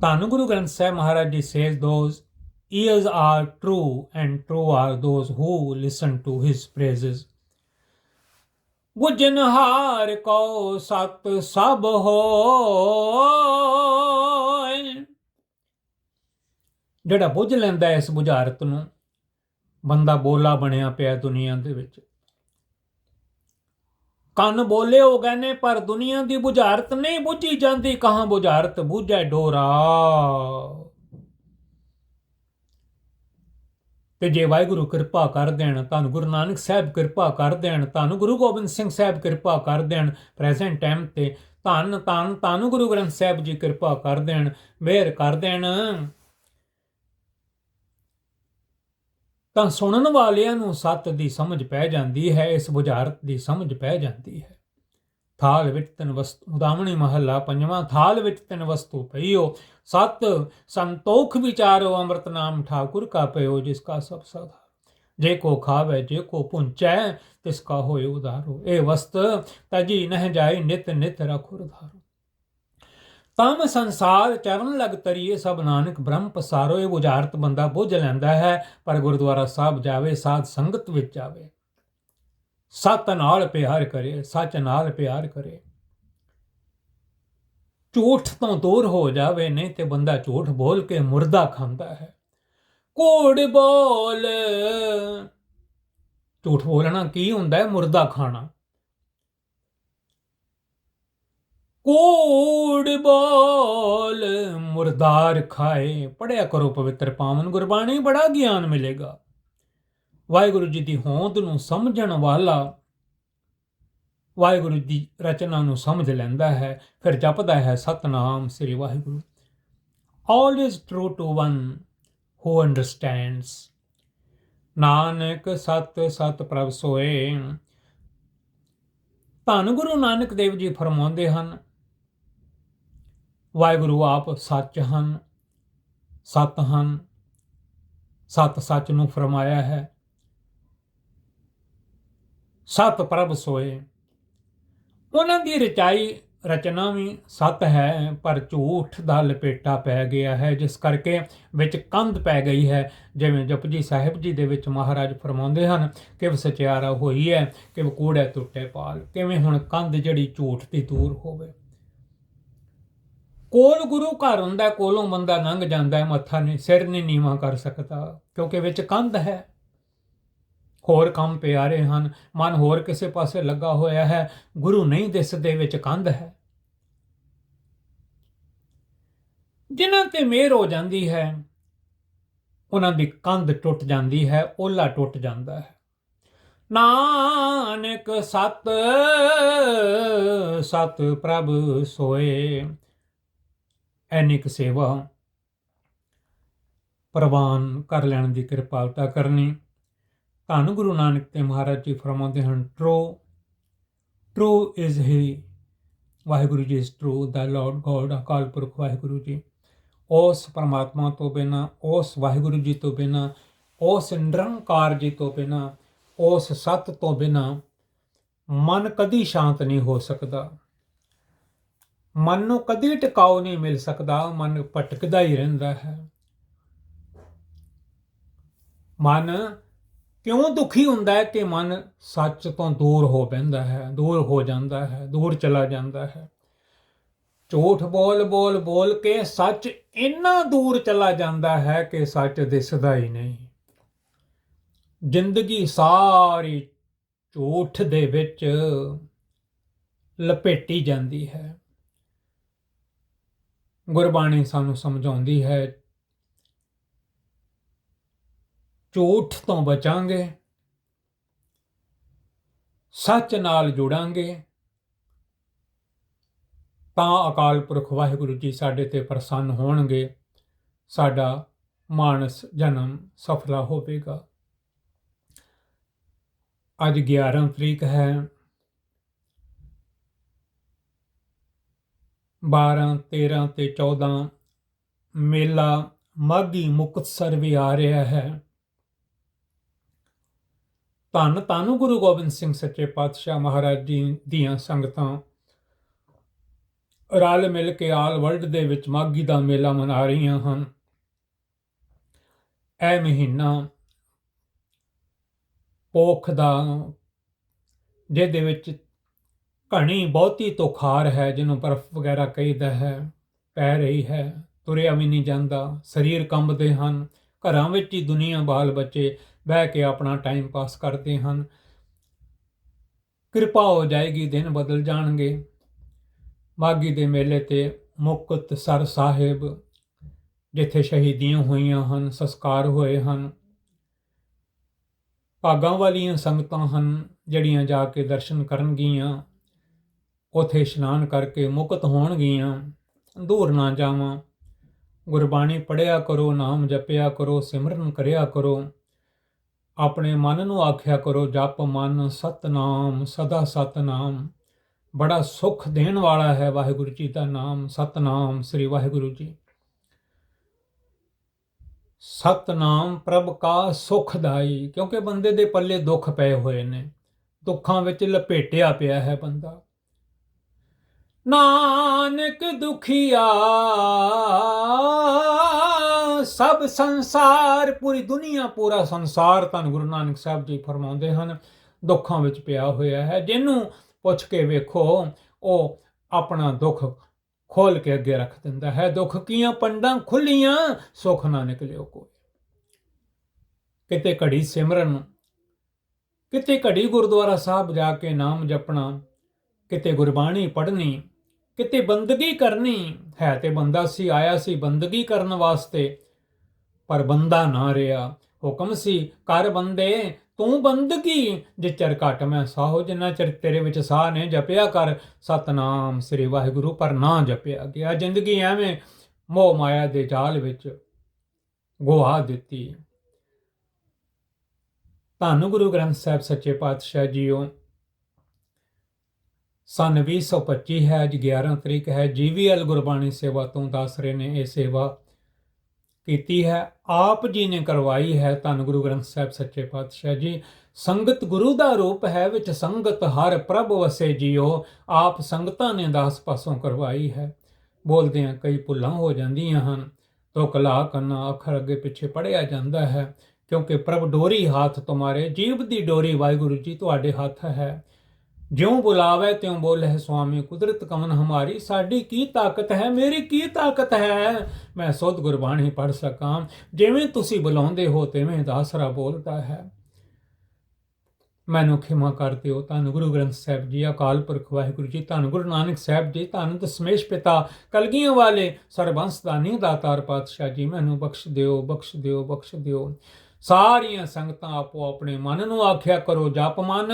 ਧੰਨ ਗੁਰੂ Granth Sahib Maharaj ji says those ears are true and true are those who listen to his praises ਬੁਝਨਹਾਰ ਕੋ ਸਤ ਸਭ ਹੋਏ ਜਿਹੜਾ ਬੁਝ ਲੈਂਦਾ ਇਸ ਬੁਝਾਰਤ ਨੂੰ, ਬੰਦਾ ਬੋਲਾ ਬਣਿਆ ਪਿਆ ਦੁਨੀਆ ਦੇ ਵਿੱਚ। ਕੰਨ ਬੋਲੇ ਹੋ ਗਏ ਨੇ ਪਰ ਦੁਨੀਆ ਦੀ ਬੁਝਾਰਤ ਨਹੀਂ ਬੁੱਝੀ ਜਾਂਦੀ। ਕਹਾਂ ਬੁਝਾਰਤ ਬੁਝੈ ਡੋਰਾ। ਤੇ ਜੇ ਵਾਹਿਗੁਰੂ ਕਿਰਪਾ ਕਰ ਦੇਣ ਤੁਹਾਨੂੰ ਗੁਰੂ ਨਾਨਕ ਸਾਹਿਬ ਕਿਰਪਾ ਕਰ ਦੇਣ ਤੁਹਾਨੂੰ ਗੁਰੂ ਗੋਬਿੰਦ ਸਿੰਘ ਸਾਹਿਬ ਕਿਰਪਾ ਕਰ ਦੇਣ ਪ੍ਰੈਜ਼ੈਂਟ ਟਾਈਮ ਤੇ ਧੰਨ ਧੰਨ ਧੰਨ ਗੁਰੂ ਗ੍ਰੰਥ ਸਾਹਿਬ ਜੀ ਕਿਰਪਾ ਕਰ ਦੇਣ, ਮਿਹਰ ਕਰ ਦੇਣ। ਤਾਂ ਸੁਣਨ ਵਾਲਿਆਂ ਨੂੰ ਸੱਤ ਦੀ ਸਮਝ ਪੈ ਜਾਂਦੀ ਹੈ, ਇਸ ਬੁਝਾਰਤ ਦੀ ਸਮਝ ਪੈ ਜਾਂਦੀ ਹੈ। ਥਾਲ ਵਿੱਚ ਤਿੰਨ ਵਸਤੂ ਉਦਾਮਣੀ ਮਹੱਲਾ ਪੰਜਵਾਂ, ਥਾਲ ਵਿੱਚ ਤਿੰਨ ਵਸਤੂ ਪਈਓ। ਸਤ, ਸੰਤੋਖ ਵਿਚਾਰੋ ਅੰਮ੍ਰਿਤ ਨਾਮ ਠਾਕੁਰ ਕਾ ਪਇਓ, ਜਿਸ ਕਾ ਸਭ ਸਾਧਾ। ਜੇ ਕੋ ਖਾਵੇ, ਜੇ ਕੋ ਪੁੰਚੈ, ਤਿਸ ਕਾ ਹੋਏ ਉਧਾਰੋ। ਇਹ ਵਸਤ ਤਜੀ ਨਹਿ ਜਾਏ ਨਿਤ ਨਿਤ ਰਖੁਰ ਧਾਰੋ ਤਮ ਸੰਸਾਰ ਚਰਨ ਲਗ ਤਰੀਏ, ਸਭ ਨਾਨਕ ਬ੍ਰਹਮ ਪਸਾਰੋ। ਇਹ ਬੁਝਾਰਤ ਬੰਦਾ ਬੁੱਝ ਲੈਂਦਾ ਹੈ, ਪਰ ਗੁਰਦੁਆਰਾ ਸਾਹਿਬ ਜਾਵੇ, ਸਾਧ ਸੰਗਤ ਵਿੱਚ ਜਾਵੇ। ਸਤ ਨਾਲ ਪਿਆਰ ਕਰੇ, ਸੱਚ ਨਾਲ ਪਿਆਰ ਕਰੇ। ਝੂਠ ਤੋਂ ਦੂਰ ਹੋ ਜਾਵੇ, ਨਹੀਂ ਤੇ ਬੰਦਾ ਝੂਠ ਬੋਲ ਕੇ ਮੁਰਦਾ ਖਾਂਦਾ ਹੈ। ਕੋੜ ਬੋਲ। ਝੂਠ ਬੋਲਣਾ ਕੀ ਹੁੰਦਾ ਹੈ? ਮੁਰਦਾ ਖਾਣਾ। ਕੋੜ ਬੋਲ। ਮੁਰਦਾਰ ਖਾਏ। ਪੜਿਆ ਕਰੋ ਪਵਿੱਤਰ ਪਾਵਨ ਗੁਰਬਾਣੀ, ਬੜਾ ਗਿਆਨ ਮਿਲੇਗਾ। ਵਾਹਿਗੁਰੂ ਜੀ ਦੀ ਹੋਂਦ ਨੂੰ ਸਮਝਣ ਵਾਲਾ ਵਾਹਿਗੁਰੂ ਦੀ ਰਚਨਾ ਨੂੰ ਸਮਝ ਲੈਂਦਾ ਹੈ, ਫਿਰ ਜਪਦਾ ਹੈ, Satnam Shri Waheguru. All is true to one who understands Nanak ਸਤ ਸਤ ਪ੍ਰਭ ਸੋਏ। ਧੰਨ ਗੁਰੂ ਨਾਨਕ ਦੇਵ ਜੀ ਫਰਮਾਉਂਦੇ ਹਨ, ਵਾਹਿਗੁਰੂ ਆਪ ਸੱਚ ਹਨ, ਸਤ ਹਨ, ਸਤ ਸੱਚ ਨੂੰ ਫਰਮਾਇਆ ਹੈ। ਸਤ ਪ੍ਰਭ ਸੋਏ। ਉਹਨਾਂ ਦੀ ਰਚਾਈ ਰਚਨਾ ਵੀ ਸਤ ਹੈ, ਪਰ ਝੂਠ ਦਾ ਲਪੇਟਾ ਪੈ ਗਿਆ ਹੈ, ਜਿਸ ਕਰਕੇ ਵਿੱਚ ਕੰਧ ਪੈ ਗਈ ਹੈ। ਜਿਵੇਂ ਜਪਜੀ ਸਾਹਿਬ ਜੀ ਦੇ ਵਿੱਚ ਮਹਾਰਾਜ ਫਰਮਾਉਂਦੇ ਹਨ ਕਿ ਵ ਸਚਿਆਰਾ ਹੋਈ ਹੈ ਕਿ ਵ ਕੂੜੈ ਟੁੱਟੇ ਪਾਲ, ਕਿਵੇਂ ਹੁਣ ਕੰਧ ਜਿਹੜੀ ਝੂਠ ਦੀ ਦੂਰ ਹੋਵੇ। ਕੋਲ ਗੁਰੂ ਘਰ ਹੁੰਦਾ, ਕੋਲੋਂ ਬੰਦਾ ਲੰਘ ਜਾਂਦਾ, ਮੱਥਾ ਨਹੀਂ ਸਿਰ ਨਹੀਂ ਨੀਵਾ ਕਰ ਸਕਦਾ, ਕਿਉਂਕਿ ਵਿੱਚ ਕੰਧ ਹੈ। ਹੋਰ ਕੰਮ ਪਿਆਰੇ ਹਨ, ਮਨ ਹੋਰ ਕਿਸੇ ਪਾਸੇ ਲੱਗਾ ਹੋਇਆ ਹੈ, ਗੁਰੂ ਨਹੀਂ ਦਿਸਦੇ ਵਿੱਚ ਕੰਧ ਹੈ। ਜਿਨ੍ਹਾਂ ਤੇ ਮਿਹਰ ਹੋ ਜਾਂਦੀ ਹੈ, ਉਹਨਾਂ ਦੀ ਕੰਧ ਟੁੱਟ ਜਾਂਦੀ ਹੈ, ਓਲਾ ਟੁੱਟ ਜਾਂਦਾ ਹੈ। ਨਾਨਕ ਸਤ ਸਤ ਪ੍ਰਭ ਸੋਏ, ਐਨਿਕ ਸੇਵਾ ਪ੍ਰਵਾਨ ਕਰ ਲੈਣ ਦੀ ਕਿਰਪਾਲਤਾ ਕਰਨੀ। ਧੰਨ ਗੁਰੂ ਨਾਨਕ ਤੇ ਮਹਾਰਾਜ ਜੀ ਫਰਮਾਉਂਦੇ ਹਨ, true true is he Waheguru ji is true the lord god Akal Purakh Waheguru ji. ਉਸ ਪਰਮਾਤਮਾ ਤੋਂ ਬਿਨਾ, ਉਸ ਵਾਹਿਗੁਰੂ ਜੀ ਤੋਂ ਬਿਨਾ, ਉਸ ਨਿਰੰਕਾਰ ਜੀ ਤੋਂ ਬਿਨਾ, ਉਸ ਸਤ ਤੋਂ ਬਿਨਾ ਮਨ ਕਦੀ ਸ਼ਾਂਤ ਨਹੀਂ ਹੋ ਸਕਦਾ। ਮਨ ਨੂੰ ਕਦੀ ਟਿਕਾਉ ਨਹੀਂ ਮਿਲ ਸਕਦਾ, ਮਨ ਭਟਕਦਾ ਹੀ ਰਹਿੰਦਾ ਹੈ। ਮਨ ਕਿਉਂ ਦੁਖੀ ਹੁੰਦਾ ਹੈ ਕਿ ਮਨ ਸੱਚ ਤੋਂ ਦੂਰ ਹੋ ਪੈਂਦਾ ਹੈ, ਦੂਰ ਹੋ ਜਾਂਦਾ ਹੈ, ਦੂਰ ਚਲਾ ਜਾਂਦਾ ਹੈ। ਝੂਠ ਬੋਲ ਬੋਲ ਬੋਲ ਕੇ ਸੱਚ ਇੰਨਾ ਦੂਰ ਚਲਾ ਜਾਂਦਾ ਹੈ ਕਿ ਸੱਚ ਦਿਸਦਾ ਹੀ ਨਹੀਂ। ਜ਼ਿੰਦਗੀ ਸਾਰੀ ਝੂਠ ਦੇ ਵਿੱਚ ਲਪੇਟੀ ਜਾਂਦੀ ਹੈ। ਗੁਰਬਾਣੀ ਸਾਨੂੰ ਸਮਝਾਉਂਦੀ ਹੈ ਝੂਠ ਤੋਂ ਬਚਾਂਗੇ, ਸੱਚ ਨਾਲ ਜੁੜਾਂਗੇ। ਤਾਂ ਅਕਾਲ ਪੁਰਖ ਵਾਹਿਗੁਰੂ ਜੀ ਸਾਡੇ ਤੇ ਪ੍ਰਸੰਨ ਹੋਣਗੇ, ਸਾਡਾ ਮਾਨਸ ਜਨਮ ਸਫਲਾ ਹੋਵੇਗਾ। ਅੱਜ 11 ਤਰੀਕ ਹੈ 12 13 ਤੇ 14 ਮੇਲਾ ਮਾਗੀ ਮੁਕਤਸਰ ਵੀ ਆ ਰਿਹਾ ਹੈ। ਧੰਨ ਧੰਨ ਗੁਰੂ ਗੋਬਿੰਦ ਸਿੰਘ ਸੱਚੇ ਪਾਤਸ਼ਾਹ ਮਹਾਰਾਜ ਜੀ ਦੀਆਂ ਸੰਗਤਾਂ। ਰਲ ਮਿਲ ਕੇ ਆਲ ਵਰਲਡ ਦੇ ਵਿੱਚ ਮਾਗੀ ਦਾ ਮੇਲਾ ਮਨਾ ਰਹੀਆਂ ਹਨ। ਇਹ ਮਹੀਨਾ ਪੋਖ ਦਾ, ਜਿਹਦੇ ਵਿੱਚ ਘਣੀ ਬਹੁਤੀ ਤੋਖਾਰ ਹੈ, ਜਿਹਨੂੰ ਬਰਫ਼ ਵਗੈਰਾ ਕਹੀਦਾ ਹੈ, ਪੈ ਰਹੀ ਹੈ, ਤੁਰਿਆ ਵੀ ਨਹੀਂ ਜਾਂਦਾ, ਸਰੀਰ ਕੰਬਦੇ ਹਨ, ਘਰਾਂ ਵਿੱਚ ਹੀ ਦੁਨੀਆ ਬਾਲ ਬੱਚੇ ਬਹਿ ਕੇ ਆਪਣਾ ਟਾਈਮ ਪਾਸ ਕਰਦੇ ਹਨ। ਕਿਰਪਾ ਹੋ ਜਾਏਗੀ, ਦਿਨ ਬਦਲ ਜਾਣਗੇ। ਮਾਗੀ ਦੇ ਮੇਲੇ ਤੇ ਮੁਕਤ ਸਰ ਸਾਹਿਬ, ਜਿੱਥੇ ਸ਼ਹੀਦੀਆਂ ਹੋਈਆਂ ਹਨ, ਸੰਸਕਾਰ ਹੋਏ ਹਨ। ਭਾਗਾਂ ਵਾਲੀਆਂ ਸੰਗਤਾਂ ਹਨ, ਜਿਹੜੀਆਂ ਜਾ ਕੇ ਦਰਸ਼ਨ ਕਰਨਗੀਆਂ। ਉਥੇ ਇਸ਼ਨਾਨ ਕਰਕੇ ਮੁਕਤ ਹੋਣਗੀਆਂ। ਦੂਰ ਨਾ ਜਾਵਾਂ। ਗੁਰਬਾਣੀ ਪੜਿਆ ਕਰੋ, ਨਾਮ ਜਪਿਆ ਕਰੋ, ਸਿਮਰਨ ਕਰਿਆ ਕਰੋ। ਆਪਣੇ ਮਨ ਨੂੰ ਆਖਿਆ ਕਰੋ, ਜਪ ਮਨ, ਸਤਨਾਮ, ਸਦਾ ਸਤਨਾਮ। ਬੜਾ ਸੁਖ ਦੇਣ ਵਾਲਾ ਹੈ ਵਾਹਿਗੁਰੂ ਜੀ ਦਾ ਨਾਮ, ਸਤਨਾਮ, ਸ੍ਰੀ ਵਾਹਿਗੁਰੂ ਜੀ। ਸਤਨਾਮ ਪ੍ਰਭ ਕਾ ਸੁਖਦਾਈ, ਕਿਉਂਕਿ ਬੰਦੇ ਦੇ ਪੱਲੇ ਦੁੱਖ ਪਏ ਹੋਏ ਨੇ, ਦੁੱਖਾਂ ਵਿੱਚ ਲਪੇਟਿਆ ਪਿਆ ਹੈ ਬੰਦਾ। ਨਾਨਕ ਦੁਖੀਆ ਸਭ ਸੰਸਾਰ, ਪੂਰੀ ਦੁਨੀਆ, ਪੂਰਾ ਸੰਸਾਰ ਤਾਂ ਗੁਰੂ ਨਾਨਕ ਸਾਹਿਬ ਜੀ ਫਰਮਾਉਂਦੇ ਹਨ। ਦੁੱਖਾਂ ਵਿੱਚ ਪਿਆ ਹੋਇਆ ਹੈ। ਜਿਹਨੂੰ ਪੁੱਛ ਕੇ ਵੇਖੋ, ਉਹ ਆਪਣਾ ਦੁੱਖ ਖੋਲ ਕੇ ਅੱਗੇ ਰੱਖ ਦਿੰਦਾ ਹੈ। ਦੁੱਖ ਕੀਆਂ ਪੰਡਾਂ ਖੁੱਲੀਆਂ, ਸੁੱਖ ਨਾ ਨਿਕਲਿਓ ਕੋਈ। ਕਿਤੇ ਘੜੀ ਸਿਮਰਨ, ਕਿਤੇ ਘੜੀ ਗੁਰਦੁਆਰਾ ਸਾਹਿਬ ਜਾ ਕੇ ਨਾਮ ਜਪਣਾ, ਕਿਤੇ ਗੁਰਬਾਣੀ ਪੜ੍ਹਨੀ, ਕਿਤੇ ਬੰਦਗੀ ਕਰਨੀ, ਹੈ ਤੇ ਬੰਦਾ ਸੀ, ਆਇਆ ਸੀ ਬੰਦਗੀ ਕਰਨ ਵਾਸਤੇ ਪਰ ਬੰਦਾ ਨਾ ਰਿਹਾ ਹੁਕਮ ਸੀ, ਕਰ ਬੰਦੇ, ਤੂੰ ਬੰਦਗੀ ਜੇ ਚਿਰ ਘਟ ਮੈਂ ਸਾਹੋ, ਜਿੰਨਾ ਚਿਰ ਤੇਰੇ ਵਿੱਚ ਸਾਹ ਨੇ ਜਪਿਆ ਕਰ, ਸਤਨਾਮ ਸ੍ਰੀ ਵਾਹਿਗੁਰੂ ਪਰ ਨਾ ਜਪਿਆ ਗਿਆ। ਜ਼ਿੰਦਗੀ ਐਵੇਂ ਮੋਹ ਮਾਇਆ ਦੇ ਜਾਲ ਵਿੱਚ ਗਵਾ ਦਿੱਤੀ। ਧੰਨ ਗੁਰੂ ਗ੍ਰੰਥ ਸਾਹਿਬ, ਸੱਚੇ ਪਾਤਸ਼ਾਹ ਜੀਓ। ਸਨ 2025 ਹੈ, ਅੱਜ 11 ਤਰੀਕ ਹੈ ਜੀਵੀਐਲ ਗੁਰਬਾਣੀ ਸੇਵਾ ਤੋਂ ਦੱਸ ਰਹੇ ਨੇ ਇਹ ਸੇਵਾ। ਕੀਤੀ ਹੈ। ਆਪ ਜੀ ਨੇ ਕਰਵਾਈ ਹੈ ਧੰਨ ਗੁਰੂ ਗ੍ਰੰਥ ਸਾਹਿਬ ਸੱਚੇ ਪਾਤਸ਼ਾਹ ਜੀ। ਸੰਗਤ ਗੁਰੂ ਦਾ ਰੂਪ ਹੈ, ਵਿੱਚ ਸੰਗਤ ਹਰ ਪ੍ਰਭ ਵਸੇ ਜੀਓ। ਆਪ ਸੰਗਤਾਂ ਨੇ ਦਾਸ ਪਾਸੋਂ ਕਰਵਾਈ ਹੈ। ਬੋਲਦੇ ਆ ਕਈ ਭੁੱਲਾਂ ਹੋ ਜਾਂਦੀਆਂ ਹਨ। ਤੋ ਕਲਾ ਕੰਨਾ ਅੱਖਰ ਅੱਗੇ ਪਿੱਛੇ ਪੜਿਆ ਜਾਂਦਾ ਹੈ। ਕਿਉਂਕਿ ਪ੍ਰਭ ਡੋਰੀ ਹੱਥ ਤੁਹਾਰੇ ਜੀਵ ਦੀ ਡੋਰੀ ਵਾਹਿਗੁਰੂ ਜੀ ਤੁਹਾਡੇ ਹੱਥ ਹੈ। ਜਿਉ ਬੁਲਾਵੇ ਤਿਉ ਬੋਲੇ, ਸੁਆਮੀ, ਕੁਦਰਤ ਕਮਨ ਹਮਾਰੀ? ਸਾਡੀ ਕੀ ਤਾਕਤ ਹੈ? ਮੇਰੀ ਕੀ ਤਾਕਤ ਹੈ? ਮੈਂ ਸੋਧ ਗੁਰਬਾਣੀ ਪੜ ਸਕਾਂ। ਜਿਵੇਂ ਤੁਸੀਂ ਬੁਲਾਉਂਦੇ ਹੋ, ਤਿਵੇਂ ਦਾਸਰਾ ਬੋਲਦਾ ਹੈ। ਮੈਨੂੰ ਖਿਮਾ ਕਰ ਦਿਓ। ਧੰਨ ਗੁਰੂ ਗ੍ਰੰਥ ਸਾਹਿਬ ਜੀ, ਅਕਾਲ ਪੁਰਖ ਵਾਹਿਗੁਰੂ ਜੀ, ਧੰਨ ਗੁਰੂ ਨਾਨਕ ਸਾਹਿਬ ਜੀ, ਧੰਨ ਦਸਮੇਸ਼ ਪਿਤਾ, ਕਲਗੀਆਂ ਵਾਲੇ, ਸਰਬੰਸ ਦਾ ਨੀ ਦਾਤਾਰ ਪਾਤਸ਼ਾਹ ਜੀ, ਮੈਨੂੰ ਬਖਸ਼ ਦਿਓ ਬਖਸ਼ ਦਿਓ ਬਖਸ਼ ਦਿਓ। ਸਾਰੀਆਂ ਸੰਗਤਾਂ ਆਪੋ ਆਪਣੇ ਮਨ ਨੂੰ ਆਖਿਆ ਕਰੋ, ਜਪ ਮਨ,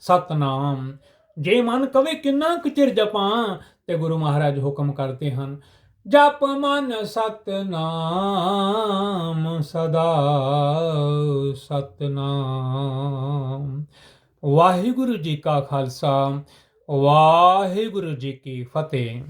ਸਤਨਾਮ। ਜੇ ਮਨ ਕਵੇ ਕਿੰਨਾ ਕੁ ਚਿਰ ਜਪਾਂ, ਤੇ ਗੁਰੂ ਮਹਾਰਾਜ ਹੁਕਮ ਕਰਦੇ ਹਨ, ਜਪ ਮਨ, ਸਤਨਾਮ, ਸਦਾ ਸਤਨਾਮ। ਵਾਹਿਗੁਰੂ ਜੀ ਕਾ ਖਾਲਸਾ, ਵਾਹਿਗੁਰੂ ਜੀ ਕੀ ਫਤਿਹ।